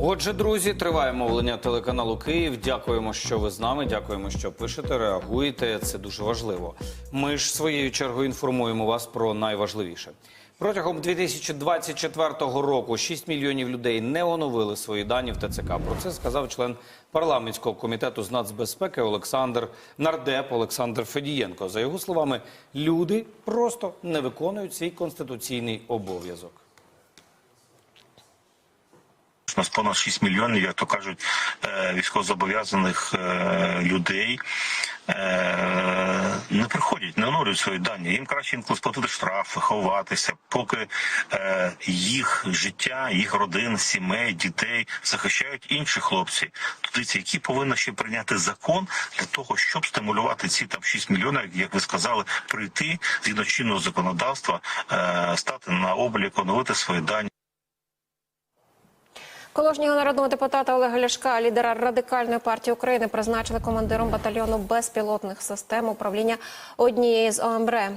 Отже, друзі, триває мовлення телеканалу Київ. Дякуємо, що ви з нами. Дякуємо, що пишете, реагуєте. Це дуже важливо. Ми ж своєю чергою інформуємо вас про найважливіше. Протягом 2024 року 6 мільйонів людей не оновили свої дані в ТЦК. Про це сказав член парламентського комітету з нацбезпеки Олександр Нардеп Олександр Федієнко. За його словами, люди просто не виконують свій конституційний обов'язок. Нас понад 6 мільйонів, як то кажуть, е, військовозобов'язаних е, людей е, не приходять, не оновлюють свої дані. Їм краще інколи сплатити штрафи, ховатися, поки їх життя, їх родин, сімей, дітей захищають інші хлопці. Туди які повинні ще прийняти закон для того, щоб стимулювати ці там 6 мільйонів, як ви сказали, прийти згідно чинного законодавства, стати на облік, оновити свої дані. Колишнього народного депутата Олега Ляшка, лідера радикальної партії України, призначили командиром батальйону безпілотних систем управління однієї з ОМБР.